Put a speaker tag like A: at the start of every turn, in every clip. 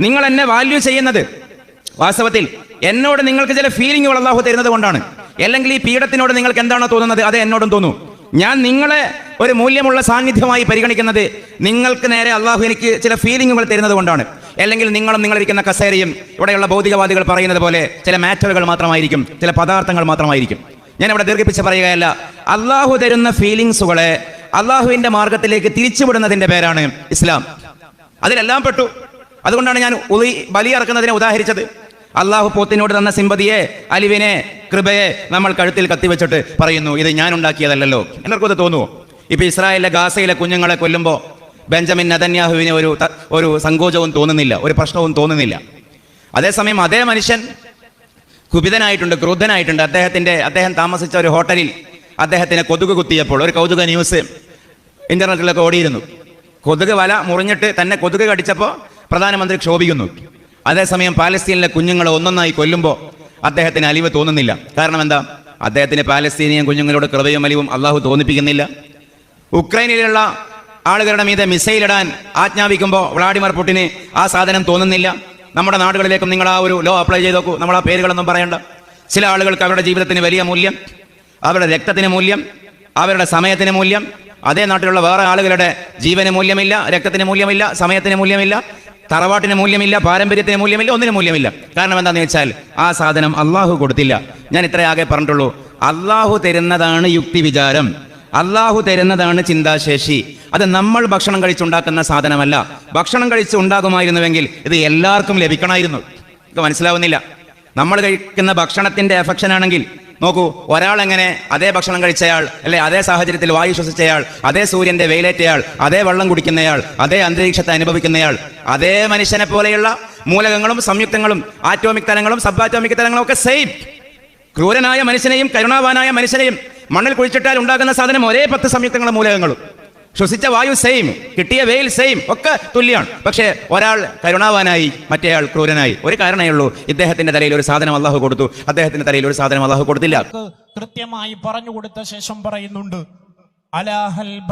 A: നിങ്ങൾ എന്നെ വാല്യൂ ചെയ്യുന്നത്. വാസ്തവത്തിൽ എന്നോട് നിങ്ങൾക്ക് ചില ഫീലിംഗുകൾ അള്ളാഹു തരുന്നത് കൊണ്ടാണ്. അല്ലെങ്കിൽ ഈ പീഠത്തിനോട് നിങ്ങൾക്ക് എന്താണോ തോന്നുന്നത് അത് എന്നോടും തോന്നും. ഞാൻ നിങ്ങളെ ഒരു മൂല്യമുള്ള സാന്നിധ്യമായി പരിഗണിക്കുന്നത് നിങ്ങൾക്ക് നേരെ അള്ളാഹു എനിക്ക് ചില ഫീലിംഗുകൾ തരുന്നത് കൊണ്ടാണ്. അല്ലെങ്കിൽ നിങ്ങളും നിങ്ങളിരിക്കുന്ന കസേരയും ഇവിടെയുള്ള ഭൗതികവാദികൾ പറയുന്നത് പോലെ ചില മാറ്ററുകൾ മാത്രമായിരിക്കും ചില പദാർത്ഥങ്ങൾ മാത്രമായിരിക്കും. ഞാൻ ഇവിടെ ദീർഘിപ്പിച്ച് പറയുകയല്ല അള്ളാഹു തരുന്ന ഫീലിംഗ്സുകളെ അള്ളാഹുവിന്റെ മാർഗത്തിലേക്ക് തിരിച്ചുവിടുന്നതിന്റെ പേരാണ് ഇസ്ലാം. അതിലെല്ലാം പെട്ടു. അതുകൊണ്ടാണ് ഞാൻ ഉളി ബലിയിറക്കുന്നതിനെ ഉദാഹരിച്ചത്. അള്ളാഹു പോത്തിനോട് തന്ന സിമ്പതിയെ അലിവിനെ കൃപയെ നമ്മൾ കഴുത്തിൽ കത്തിവെച്ചിട്ട് പറയുന്നു ഇത് ഞാൻ ഉണ്ടാക്കിയതല്ലല്ലോ. എല്ലാവർക്കും അത് തോന്നുമോ ഇപ്പൊ ഇസ്രായേലിലെ ഗാസയിലെ കുഞ്ഞുങ്ങളെ കൊല്ലുമ്പോൾ ബെഞ്ചമിൻ നദന്യാഹുവിന് ഒരു ഒരു സങ്കോചവും തോന്നുന്നില്ല ഒരു പ്രശ്നവും തോന്നുന്നില്ല. അതേസമയം അതേ മനുഷ്യൻ കുപിതനായിട്ടുണ്ട് ക്രൂദ്ധനായിട്ടുണ്ട് അദ്ദേഹത്തിന്റെ അദ്ദേഹം താമസിച്ച ഒരു ഹോട്ടലിൽ അദ്ദേഹത്തിന് കൊതുക് കുത്തിയപ്പോൾ ഒരു കൗതുക ന്യൂസ് ഇന്റർനെറ്റിലൊക്കെ ഓടിയിരുന്നു. കൊതുക് വല മുറിഞ്ഞിട്ട് തന്നെ കൊതുക് കടിച്ചപ്പോൾ പ്രധാനമന്ത്രി ക്ഷോഭിക്കുന്നു. അതേസമയം പാലസ്തീനിലെ കുഞ്ഞുങ്ങളെ ഒന്നൊന്നായി കൊല്ലുമ്പോൾ അദ്ദേഹത്തിന് അലിവ് തോന്നുന്നില്ല. കാരണം എന്താ? അദ്ദേഹത്തിന് പാലസ്തീനിയൻ കുഞ്ഞുങ്ങളോട് കൃപയും അലിവും അള്ളാഹു തോന്നിപ്പിക്കുന്നില്ല. ഉക്രൈനിലുള്ള ആളുകളുടെ മീതെ മിസൈൽ ഇടാൻ ആജ്ഞാപിക്കുമ്പോൾ വ്ളാഡിമിർ പുടിന് ആ സാധനം തോന്നുന്നില്ല. നമ്മുടെ നാടുകളിലേക്കും നിങ്ങൾ ആ ഒരു ലോ അപ്ലൈ ചെയ്ത് നോക്കൂ. നമ്മൾ ആ പേരുകളൊന്നും പറയണ്ട. ചില ആളുകൾക്ക് അവരുടെ ജീവിതത്തിന് വലിയ മൂല്യം അവരുടെ രക്തത്തിന് മൂല്യം അവരുടെ സമയത്തിന് മൂല്യം അതേ നാട്ടിലുള്ള വേറെ ആളുകളുടെ ജീവന് മൂല്യമില്ല രക്തത്തിന് മൂല്യമില്ല സമയത്തിന് മൂല്യമില്ല തറവാട്ടിന് മൂല്യമില്ല പാരമ്പര്യത്തിന് മൂല്യമില്ല ഒന്നിനും മൂല്യമില്ല. കാരണം എന്താണെന്ന് വെച്ചാൽ ആ സാധനം അള്ളാഹു കൊടുത്തില്ല. ഞാൻ ഇത്രയാകെ പറഞ്ഞിട്ടുള്ളൂ. അള്ളാഹു തരുന്നതാണ് യുക്തി വിചാരം അള്ളാഹു തരുന്നതാണ് ചിന്താശേഷി. അത് നമ്മൾ ഭക്ഷണം കഴിച്ചുണ്ടാക്കുന്ന സാധനമല്ല. ഭക്ഷണം കഴിച്ച് ഉണ്ടാകുമായിരുന്നുവെങ്കിൽ ഇത് എല്ലാവർക്കും ലഭിക്കണമായിരുന്നു. നമുക്ക് മനസ്സിലാവുന്നില്ല. നമ്മൾ കഴിക്കുന്ന ഭക്ഷണത്തിന്റെ എഫക്ഷൻ ആണെങ്കിൽ നോക്കൂ ഒരാൾ എങ്ങനെ അതേ ഭക്ഷണം കഴിച്ചയാൾ അല്ലെ അതേ സാഹചര്യത്തിൽ വായു ശ്വസിച്ചയാൾ അതേ സൂര്യന്റെ വെയിലേറ്റയാൾ അതേ വെള്ളം കുടിക്കുന്നയാൾ അതേ അന്തരീക്ഷത്തെ അനുഭവിക്കുന്നയാൾ അതേ മനുഷ്യനെ പോലെയുള്ള മൂലകങ്ങളും സംയുക്തങ്ങളും ആറ്റോമിക് തലങ്ങളും സബ് ആറ്റോമിക് തലങ്ങളും ഒക്കെ സെയിം ക്രൂരനായ മനുഷ്യനെയും കരുണാവാനായ മനുഷ്യനെയും മണ്ണിൽ കുഴിച്ചിട്ടാൽ ഉണ്ടാകുന്ന സാധനം ഒരേ പത്ത് സംയുക്തങ്ങളും മൂലകങ്ങളും. ശ്വസിച്ച വായു സെയിം കിട്ടിയ വെയിൽ സെയിം ഒക്കെ തുല്യമാണ്. പക്ഷേ ഒരാൾ കരുണാവാനായി മറ്റേയാൾ ക്രൂരനായി. ഒരു കാരണമേ ഉള്ളൂ ഇദ്ദേഹത്തിന്റെ തലയിൽ ഒരു സാധനം അള്ളാഹു കൊടുത്തു. അദ്ദേഹത്തിന്റെ തലയിൽ ഒരു സാധനം അള്ളാഹു കൊടുത്തില്ല.
B: കൃത്യമായി പറഞ്ഞു കൊടുത്ത ശേഷം പറയുന്നുണ്ട് അലാഹൽ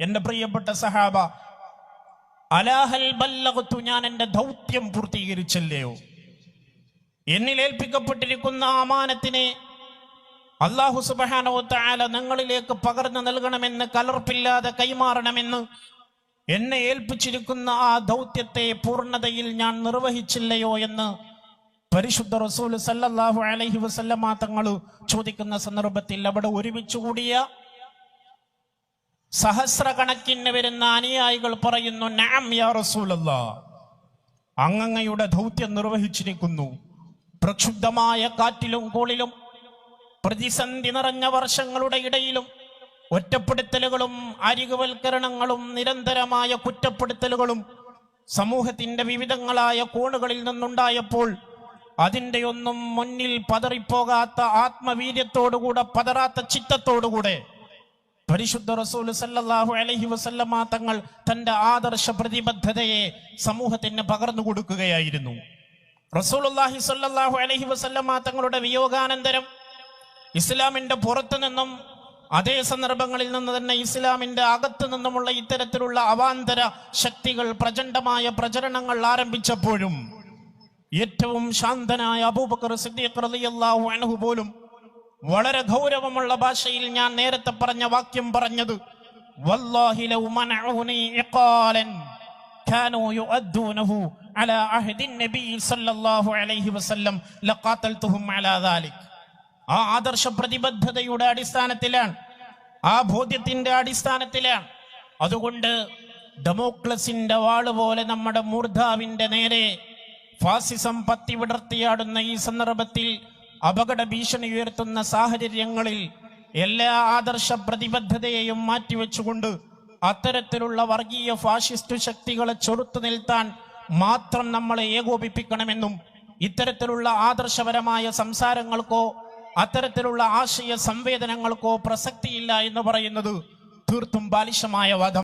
B: എന്റെ പ്രിയപ്പെട്ട സഹാബ അലാഹൽ ബല്ലഗ്തു ഞാൻ എന്റെ ദൗത്യം പൂർത്തീകരിച്ചല്ലയോ? എന്നിൽ ഏൽപ്പിക്കപ്പെട്ടിരിക്കുന്ന അമാനത്തിനെ അള്ളാഹു സുബാനോ താല നിങ്ങളിലേക്ക് പകർന്നു നൽകണമെന്ന് കലർപ്പില്ലാതെ കൈമാറണമെന്ന് എന്നെ ഏൽപ്പിച്ചിരിക്കുന്ന ആ ദൗത്യത്തെ പൂർണതയിൽ ഞാൻ നിർവഹിച്ചില്ലയോ എന്ന് പരിശുദ്ധ റസൂൽ സല്ലാഹു അലഹി വസല്ലമ തങ്ങൾ ചോദിക്കുന്ന സന്ദർഭത്തിൽ അവിടെ ഒരുമിച്ച് കൂടിയ സഹസ്രകണക്കിന് വരുന്ന അനുയായികൾ പറയുന്നു നാം യാ റസൂലല്ലാ അങ്ങങ്ങയുടെ ദൗത്യം നിർവഹിച്ചിരിക്കുന്നു. പ്രക്ഷുബ്ധമായ കാറ്റിലും കോളിലും പ്രതിസന്ധി നിറഞ്ഞ വർഷങ്ങളുടെ ഇടയിലും ഒറ്റപ്പെടുത്തലുകളും അരികുവൽക്കരണങ്ങളും നിരന്തരമായ കുറ്റപ്പെടുത്തലുകളും സമൂഹത്തിന്റെ വിവിധങ്ങളായ കോണുകളിൽ നിന്നുണ്ടായപ്പോൾ അതിന്റെയൊന്നും മുന്നിൽ പതറിപ്പോകാത്ത ആത്മവീര്യത്തോടുകൂടെ പതറാത്ത ചിത്തത്തോടുകൂടെ പരിശുദ്ധ റസൂൽ സല്ലാഹു അലഹി വസല്ലമ തങ്ങൾ തന്റെ ആദർശ പ്രതിബദ്ധതയെ സമൂഹത്തിന് പകർന്നു കൊടുക്കുകയായിരുന്നു. റസൂലുള്ളാഹി സല്ലല്ലാഹു അലൈഹി വസല്ലമ തങ്ങളുടെ വിയോഗാനന്തരം ഇസ്ലാമിന്റെ പുറത്തു നിന്നും അതേ സന്ദർഭങ്ങളിൽ നിന്ന് തന്നെ ഇസ്ലാമിന്റെ അകത്തു നിന്നുമുള്ള ഇത്തരത്തിലുള്ള അവാന്തര ശക്തികൾ പ്രചണ്ഡമായ പ്രചരണങ്ങൾ ആരംഭിച്ചപ്പോഴും ഏറ്റവും ശാന്തനായ അബൂബക്കർ സിദ്ദീഖ് റളിയല്ലാഹു അൻഹു പോലും വളരെ ഗൗരവമുള്ള ഭാഷയിൽ ഞാൻ നേരത്തെ പറഞ്ഞ വാക്യം പറഞ്ഞത് വല്ലാഹി ആ ആദർശ പ്രതിബദ്ധതയുടെ അടിസ്ഥാനത്തിലാണ് ആ ബോധ്യത്തിന്റെ അടിസ്ഥാനത്തിലാണ്. അതുകൊണ്ട് ഡെമോക്ലസിന്റെ വാൾ പോലെ നമ്മുടെ മൂർധാവിന്റെ നേരെ ഫാസിസം പത്തി വിടർത്തിയാടുന്ന ഈ സന്ദർഭത്തിൽ അപകട ഭീഷണി ഉയർത്തുന്ന സാഹചര്യങ്ങളിൽ എല്ലാ ആദർശ പ്രതിബദ്ധതയെയും മാറ്റിവെച്ചുകൊണ്ട് അത്തരത്തിലുള്ള വർഗീയ ഫാഷിസ്റ്റ് ശക്തികളെ ചെറുത്തു നിൽത്താൻ മാത്രം നമ്മളെ ഏകോപിപ്പിക്കണമെന്നും ഇത്തരത്തിലുള്ള ആദർശപരമായ സംസാരങ്ങൾക്കോ അത്തരത്തിലുള്ള ആശയ സംവേദനങ്ങൾക്കോ പ്രസക്തിയില്ല എന്ന് പറയുന്നത് തീർത്തും ബാലിശമായ വാദം.